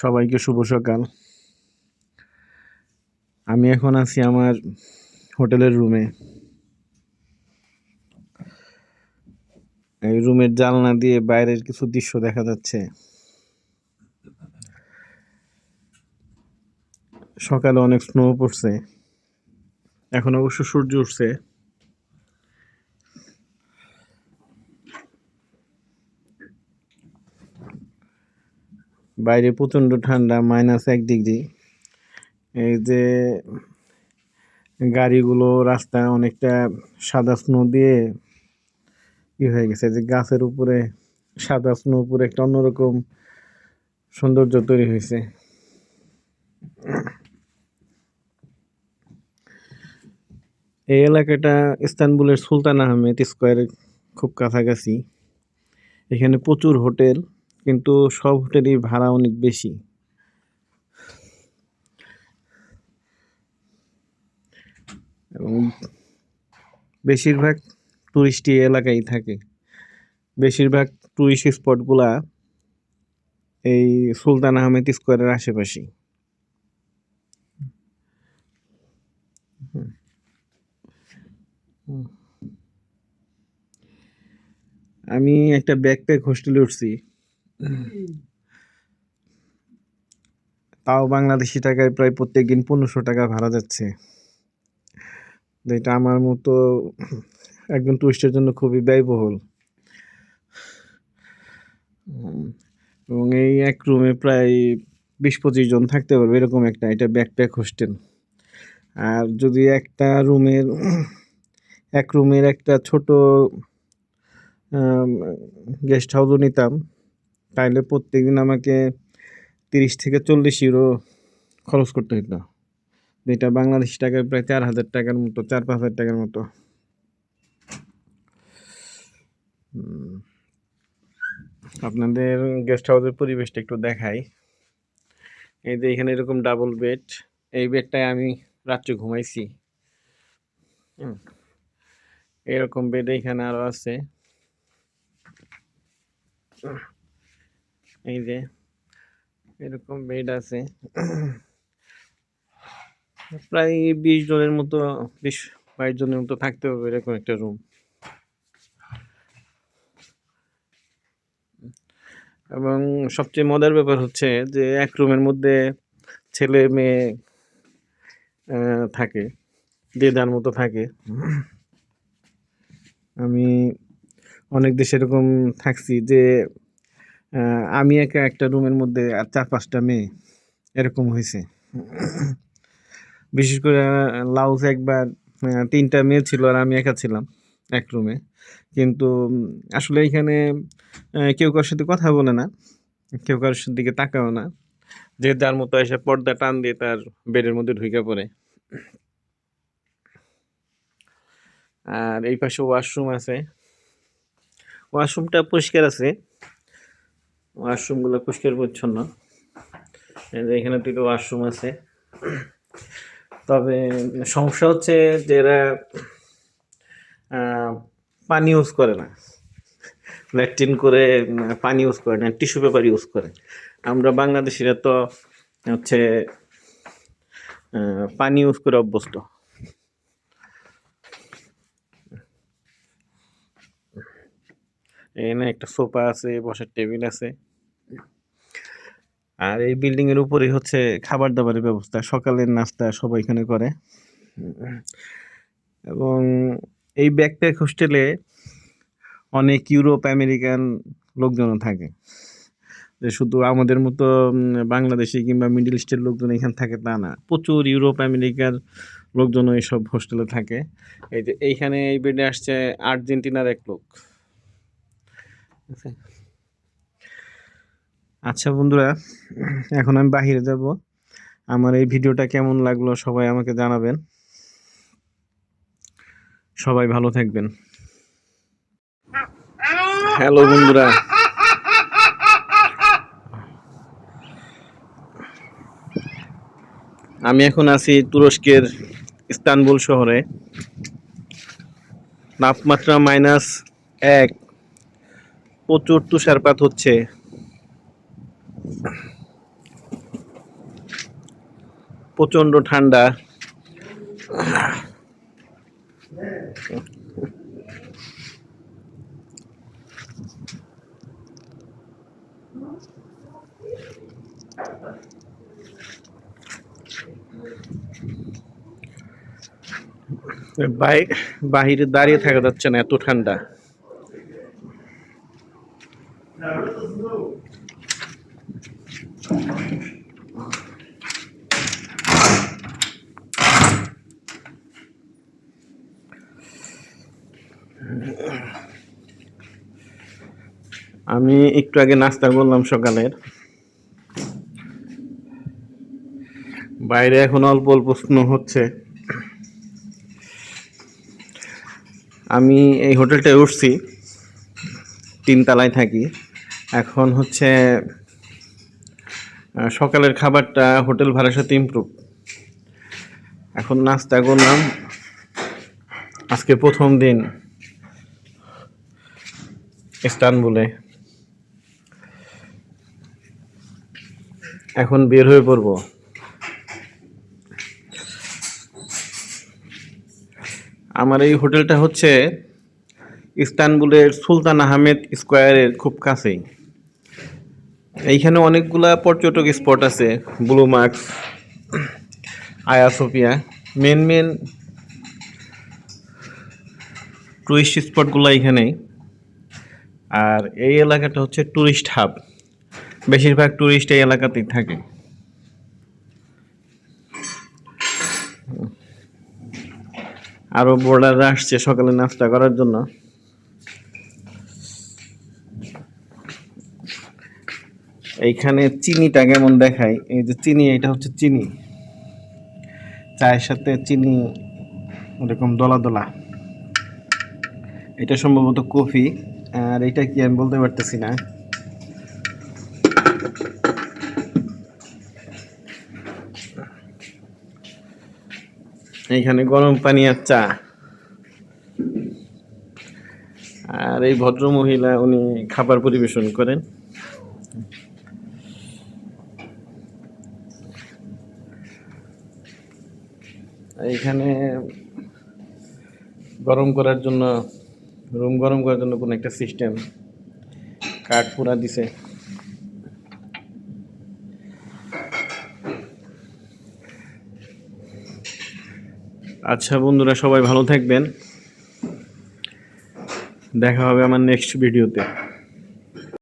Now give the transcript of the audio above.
সবাইকে শুভ সকাল। আমি এখন আছি আমার হোটেলের রুমে এই রুমের জানলা দিয়ে বাইরের কিছু দৃশ্য দেখা যাচ্ছে। সকালে অনেক স্নো পড়ছে। এখন অবশ্য সূর্য উঠছে। বাইরে প্রচণ্ড ঠান্ডা মাইনাস এক ডিগ্রি এই যে গাড়িগুলো রাস্তা অনেকটা সাদা স্নো দিয়ে ই হয়ে গেছে যে গাছের উপরে সাদা স্নো উপরে একটা অন্যরকম সৌন্দর্য তৈরি হয়েছে। এই এলাকাটা ইস্তানবুলের সুলতান আহমেদ স্কোয়ারের খুব কাছাকাছি। এখানে প্রচুর হোটেল। কিন্তু সব হোটেলই ভাড়া অনেক বেশি। এবং বেশিরভাগ টুরিস্টি এলাকায় থাকে। বেশিরভাগ টুরিস্ট স্পটগুলা এই সুলতান আহমেদ স্কোয়ারের আশেপাশেই। আমি একটা ব্যাকপ্যাক হোস্টেলে উঠছি। তাও বাংলাদেশি টাকায় প্রায় প্রত্যেক দিন পনেরোশো টাকা ভাড়া যাচ্ছে। যেটা আমার মতো একজন টুরিস্টের জন্য খুবই ব্যয়বহুল। এবং এই এক রুমে প্রায় বিশ পঁচিশ জন থাকতে পারবে এরকম একটা, এটা ব্যাকপ্যাক হোস্টেল আর যদি একটা রুমের এক রুমের একটা ছোট গেস্ট হাউসও নিতাম তাহলে প্রত্যেকদিন আমাকে তিরিশ থেকে চল্লিশ ইউরো খরচ করতে হতো যেটা বাংলাদেশ টাকায় প্রায় চার হাজার টাকার মতো, চার পাঁচ হাজার টাকার মতো। আপনাদের গেস্ট হাউসের পরিবেশটা একটু দেখাই। এই যে এখানে এরকম ডাবল বেড এই বেডটায় আমি রাত্রে ঘুমাইছি। এরকম বেড এখানে আরও আছে। এই যে, এরকম বেড আছে। প্রায় বিশ জনের মতো, বিশ বাইশ জনের মতো থাকতে হবে এরকম একটা রুম এবং সবচেয়ে মজার ব্যাপার হচ্ছে যে, এক রুমের মধ্যে ছেলে, মেয়ে থাকে যার মতো থাকে। আমি অনেক দেশে এরকম থাকছি যে আমি একা একটা রুমের মধ্যে আর চার পাঁচটা মেয়ে, এরকম হয়েছে। বিশেষ করে লাউসে একবার তিনটা মেয়ে ছিল আর আমি একা ছিলাম এক রুমে। কিন্তু আসলে এখানে কেউ কারোর সাথে কথা বলে না, কেউ কারোর দিকে তাকাও না। যে যার মতো এসে পর্দা টান দিয়ে তার বেডের মধ্যে ঢুকে পড়ে। আর এই পাশে ওয়াশরুম আছে। ওয়াশরুমটা পরিষ্কার আছে। ওয়াশরুমগুলো পরিষ্কার পরিচ্ছন্ন। এখানে দুটো ওয়াশরুম আছে। তবে সমস্যা হচ্ছে যে এরা পানি ইউজ করে না। ল্যাট্রিন করে পানি ইউজ করে না, টিস্যু পেপার ইউজ করে। আমরা বাংলাদেশিরা তো হচ্ছে পানি ইউজ করে অভ্যস্ত। এখানে একটা সোফা আছে, বসার টেবিল আছে। আর এই বিল্ডিং এর উপরেই হচ্ছে খাবার দাবারের ব্যবস্থা, সকালের নাস্তা সবাই এখানে করে। এবং এই ব্যাকপ্যাক হোস্টেলে অনেক ইউরোপ, আমেরিকান লোকজনও থাকে। যে শুধু আমাদের মতো বাংলাদেশি কিংবা মিডল ইস্টের লোকজন এখানে থাকে তা না, প্রচুর ইউরোপ, আমেরিকার লোকজনও এইসব হোস্টেলে থাকে। এই যে এইখানে এই বেডে আসছে আর্জেন্টিনার এক লোক। আচ্ছা বন্ধুরা, এখন আমি বাহিরে যাব। আমার এই ভিডিওটা কেমন লাগল সবাই আমাকে জানাবেন। সবাই ভালো থাকবেন। হ্যালো বন্ধুরা। আমি এখন আছি তুরস্কের ইস্তানবুল শহরে। তাপমাত্রা মাইনাস এক। প্রচুর তুষারপাত হচ্ছে। প্রচণ্ড ঠান্ডা। বাই বাহিরে দাঁড়িয়ে থাকা যাচ্ছে না এত ঠান্ডা। আমি একটু আগে নাস্তা করলাম সকালের বাইরে এখন অল্প অল্প স্নো হচ্ছে। আমি এই হোটেলটায় উঠছি। তিনতলায় থাকি। এখন হচ্ছে সকালের খাবারটা হোটেল ভাড়ার সাথে ইমপ্রুভ এখন নাস্তা করলাম। আজকে প্রথম দিন ইস্তানবুলে। এখন বের হয়ে পড়ব। আমার এই হোটেলটা হচ্ছে ইস্তানবুলের সুলতান আহমেদ স্কোয়ারের খুব কাছেই। এইখানে অনেকগুলা পর্যটক স্পট আছে blue marks main main tourist স্পটগুলো এইখানেই। আর এই এলাকাটা হচ্ছে টুরিস্ট হাব বেশিরভাগ টুরিস্ট এই এলাকাতেই থাকে। আরও বোর্ডাররা আসছে সকালে নাস্তা করার জন্য। এইখানে চিনিটা কেমন দেখায় এই যে চিনি, এটা হচ্ছে চিনি। চায়ের সাথে চিনি এরকম দলা দলা। এটা সম্ভবত কফি, আর এটা কি আমি বলতে পারতেছি না। এইখানে গরম পানি আর চা। আর এই ভদ্র মহিলা উনি খাবার পরিবেশন করেন। এইখানে গরম করার জন্য, রুম গরম করার জন্য কোনো একটা সিস্টেম কাঠ পুরা দিছে। আচ্ছা বন্ধুরা, সবাই ভালো থাকবেন। দেখা হবে আমার নেক্সট ভিডিওতে